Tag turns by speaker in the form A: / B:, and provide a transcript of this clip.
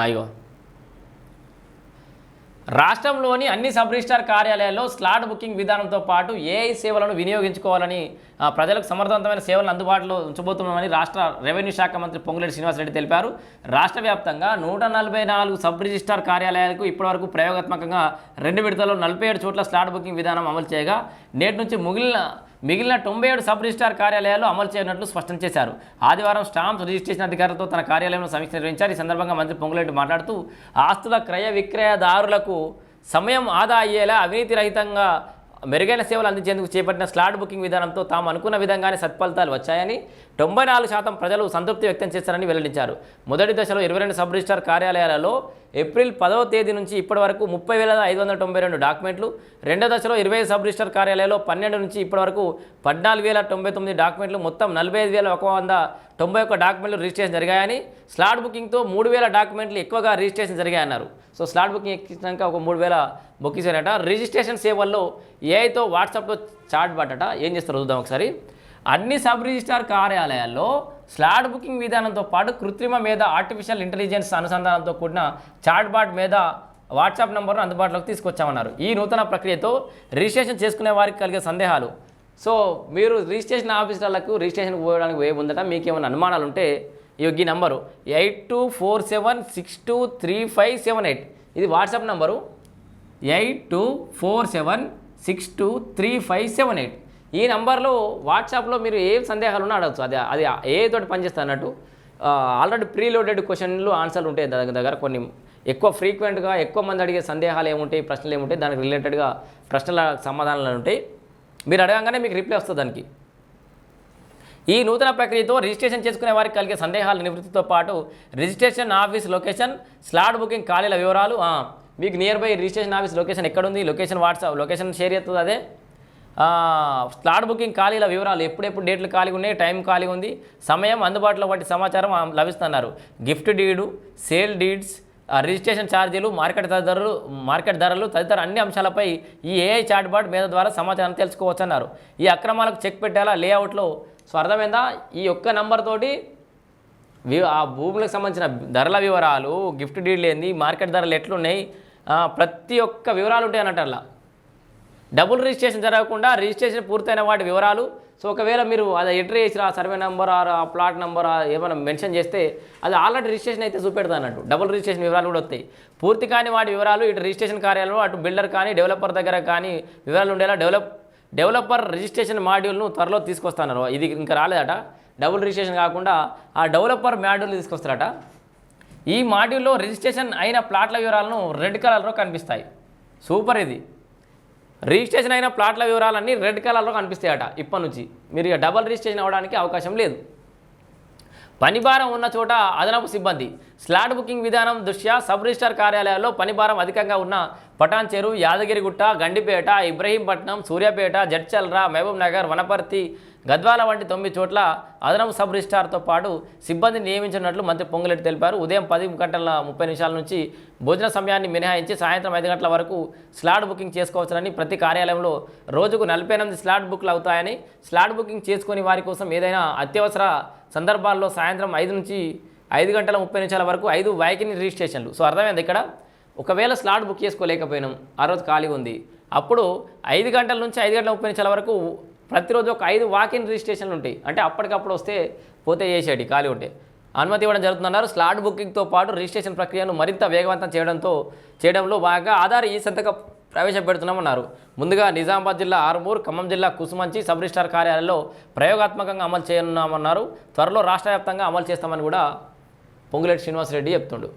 A: అయ్యో రాష్ట్రంలోని అన్ని సబ్ రిజిస్టార్ కార్యాలయాల్లో స్లాట్ బుకింగ్ విధానంతో పాటు ఏఐ సేవలను వినియోగించుకోవాలని ప్రజలకు సమర్థవంతమైన సేవలను అందుబాటులో ఉంచబోతున్నామని రాష్ట్ర రెవెన్యూ శాఖ మంత్రి పొంగులేటి శ్రీనివాసరెడ్డి తెలిపారు. రాష్ట్ర వ్యాప్తంగా నూట నలభై నాలుగు సబ్ రిజిస్టార్ కార్యాలయాలకు ఇప్పటివరకు ప్రయోగాత్మకంగా రెండు విడతల్లో నలభై ఏడు చోట్ల స్లాట్ బుకింగ్ విధానం అమలు చేయగా నేటి నుంచి మిగిలిన మిగిలిన తొంభై ఏడు సబ్ రిజిస్టార్ కార్యాలయాలు అమలు చేయనున్నట్లు స్పష్టం చేశారు. ఆదివారం స్టాంప్స్ రిజిస్ట్రేషన్ అధికారులతో తన కార్యాలయంలో సమీక్ష నిర్వహించారు. ఈ సందర్భంగా మంత్రి పొంగులేటి మాట్లాడుతూ ఆస్తుల క్రయ విక్రయదారులకు సమయం ఆదా అయ్యేలా అవినీతి రహితంగా మెరుగైన సేవలు అందించేందుకు చేపట్టిన స్లాట్ బుకింగ్ విధానంతో తాము అనుకున్న విధంగానే సత్ఫలితాలు వచ్చాయని తొంభై నాలుగు శాతం ప్రజలు సంతృప్తి వ్యక్తం చేశారని వెల్లడించారు. మొదటి దశలో ఇరవై రెండు సబ్ రిజిస్టార్ కార్యాలయాలలో ఏప్రిల్ పదవ తేదీ నుంచి ఇప్పటి వరకు ముప్పై వేల ఐదు వందల తొంభై రెండు డాక్యుమెంట్లు రెండో దశలో ఇరవై ఐదు సబ్ రిజిస్టర్ కార్యాలయాల్లో పన్నెండు నుంచి ఇప్పటి వరకు పద్నాలుగు వేల తొంభై తొమ్మిది డాక్యుమెంట్లు మొత్తం నలభై ఐదు వేల ఒక వంద తొంభై ఒక్క డాక్యుమెంట్లు రిజిస్ట్రేషన్ జరిగాయని స్లాట్ బుకింగ్తో మూడు వేల డాక్యుమెంట్లు ఎక్కువగా రిజిస్ట్రేషన్ జరిగాయన్నారు. సో స్లాట్ బుకింగ్ ఎక్కించాక ఒక మూడు వేల బుక్ చేశారట రిజిస్ట్రేషన్ సేవల్లో ఏఐతో వాట్సాప్లో చాట్ పట్టట ఏం చేస్తారో చూద్దాం ఒకసారి. అన్ని సబ్ రిజిస్టార్ కార్యాలయాల్లో స్లాట్ బుకింగ్ విధానంతో పాటు కృత్రిమ మీద ఆర్టిఫిషియల్ ఇంటెలిజెన్స్ అనుసంధానంతో కూడిన చాట్ బాట్ మీద వాట్సాప్ నంబర్ను అందుబాటులోకి తీసుకొచ్చామన్నారు. ఈ నూతన ప్రక్రియతో రిజిస్ట్రేషన్ చేసుకునే వారికి కలిగే సందేహాలు. సో మీరు రిజిస్ట్రేషన్ ఆఫీసర్లకు రిజిస్ట్రేషన్ పోయడానికి వే ఉందట మీకు ఏమైనా అనుమానాలు ఉంటే ఈ number eight two four seven six two three five seven eight. ఇది WhatsApp number eight two four seven six two three five seven eight. ఈ నంబర్లో వాట్సాప్లో మీరు ఏ సందేహాలు ఉన్నా అడగచ్చు. అది అది ఏ తోటి పనిచేస్తా అన్నట్టు ఆల్రెడీ ప్రీ లోడెడ్ క్వశ్చన్లు ఆన్సర్లు ఉంటాయి దాని దగ్గర కొన్ని ఎక్కువ ఫ్రీక్వెంట్గా ఎక్కువ మంది అడిగే సందేహాలు ఏముంటాయి ప్రశ్నలు ఏముంటాయి దానికి రిలేటెడ్గా ప్రశ్నల సమాధానాలు ఉంటాయి. మీరు అడగంగానే మీకు రిప్లై వస్తుంది దానికి. ఈ నూతన ప్రక్రియతో రిజిస్ట్రేషన్ చేసుకునే వారికి కలిగే సందేహాల నివృత్తితో పాటు registration office location slot booking ఖాళీల వివరాలు మీకు nearby registration office location ఎక్కడుంది లొకేషన్ వాట్సాప్ లొకేషన్ షేర్ చేస్తుంది అదే. స్లాట్ బుకింగ్ ఖాళీల వివరాలు ఎప్పుడెప్పుడు డేట్లు ఖాళీగా ఉన్నాయి టైం ఖాళీ ఉంది సమయం అందుబాటులో వంటి సమాచారం లభిస్తున్నారు gift deed sale deeds registration ఛార్జీలు మార్కెట్ ధరలు మార్కెట్ ధరలు తదితర అన్ని అంశాలపై ఈ ఏఐ చాట్బాట్ మీద ద్వారా సమాచారం తెలుసుకోవచ్చు అన్నారు ఈ అక్రమాలకు చెక్ పెట్టేలా లేఅవుట్లో సో అర్థమైందా? ఈ ఒక్క నంబర్ తోటి ఆ భూములకు సంబంధించిన ధరల వివరాలు గిఫ్ట్ డీల్ ఏంది మార్కెట్ ధరలు ఎట్లున్నాయి ప్రతి ఒక్క వివరాలు ఉంటాయి అన్నట్టు అలా డబుల్ రిజిస్ట్రేషన్ జరగకుండా రిజిస్ట్రేషన్ పూర్తయిన వాటి వివరాలు. సో ఒకవేళ మీరు అది ఎంట్రీ చేసిన ఆ సర్వే నెంబర్ ఆ ఆ ప్లాట్ నెంబర్ ఏమైనా మెన్షన్ చేస్తే అది ఆల్రెడీ రిజిస్ట్రేషన్ అయితే చూపెడతా అన్నట్టు. డబుల్ రిజిస్ట్రేషన్ వివరాలు కూడా వస్తాయి. పూర్తి కాని వాటి వివరాలు ఇటు రిజిస్ట్రేషన్ కార్యాలయంలో అటు బిల్డర్ కానీ డెవలపర్ దగ్గర కానీ వివరాలు ఉండేలా డెవలప్ డెవలపర్ రిజిస్ట్రేషన్ మాడ్యూల్ను త్వరలో తీసుకొస్తున్నారు ఇది ఇంకా రాలేదట. డబుల్ రిజిస్ట్రేషన్ కాకుండా ఆ డెవలపర్ మాడ్యూల్ తీసుకొస్తారట. ఈ మాడ్యూల్లో రిజిస్ట్రేషన్ అయిన ప్లాట్ల వివరాలను రెడ్ కలర్లో కనిపిస్తాయి. సూపర్ ఇది. రిజిస్ట్రేషన్ అయిన ప్లాట్ల వివరాలన్నీ రెడ్ కలర్లో కనిపిస్తాయట ఇప్పటి నుంచి. మీరు ఇక డబల్ రిజిస్ట్రేషన్ అవ్వడానికి అవకాశం లేదు. పనిభారం ఉన్న చోట అదనపు సిబ్బంది. స్లాట్ బుకింగ్ విధానం దృష్ట్యా సబ్ రిజిస్టార్ కార్యాలయాల్లో పనిభారం అధికంగా ఉన్న పటాన్చెరు యాదగిరిగుట్ట గండిపేట ఇబ్రహీంపట్నం సూర్యాపేట జడ్చల్రా మహబూబ్ నగర్ వనపర్తి గద్వాల వంటి తొమ్మిది చోట్ల అదనపు సబ్ రిజిస్టార్తో పాటు సిబ్బందిని నియమించినట్లు మంత్రి పొంగులెట్టి తెలిపారు. ఉదయం పది గంటల ముప్పై నిమిషాల నుంచి భోజన సమయాన్ని మినహాయించి సాయంత్రం ఐదు గంటల వరకు స్లాట్ బుకింగ్ చేసుకోవచ్చునని ప్రతి కార్యాలయంలో రోజుకు నలభై ఎనిమిది స్లాట్ బుక్లు అవుతాయని స్లాట్ బుకింగ్ చేసుకుని వారి కోసం ఏదైనా అత్యవసర సందర్భాల్లో సాయంత్రం ఐదు నుంచి ఐదు గంటల ముప్పై నిమిషాల వరకు ఐదు వైకిని రిజిస్ట్రేషన్లు. సో అర్థమైంది ఇక్కడ? ఒకవేళ స్లాట్ బుక్ చేసుకోలేకపోయినాం ఆ రోజు ఖాళీగా ఉంది. అప్పుడు ఐదు గంటల నుంచి ఐదు గంటల ముప్పై నిమిషాల వరకు ప్రతిరోజు ఒక ఐదు వాకిన్ రిజిస్ట్రేషన్లు ఉంటాయి. అంటే అప్పటికప్పుడు వస్తే పోతే చేసేటి ఖాళీ ఉంటే. అనుమతి ఇవ్వడం జరుగుతుందన్నారు. స్లాట్ బుకింగ్తో పాటు రిజిస్ట్రేషన్ ప్రక్రియను మరింత వేగవంతం చేయడంతో చేయడంలో బాగా ఆధార్ ఈ సంతక ప్రవేశపెడుతున్నామన్నారు. ముందుగా నిజామాబాద్ జిల్లా ఆరుమూర్ ఖమ్మం జిల్లా కుసుమంచి సబ్ రిజిస్టార్ కార్యాలయంలో ప్రయోగాత్మకంగా అమలు చేయనున్నామన్నారు. త్వరలో రాష్ట్ర వ్యాప్తంగా అమలు చేస్తామని కూడా పొంగులేటి శ్రీనివాసరెడ్డి చెప్తుండు.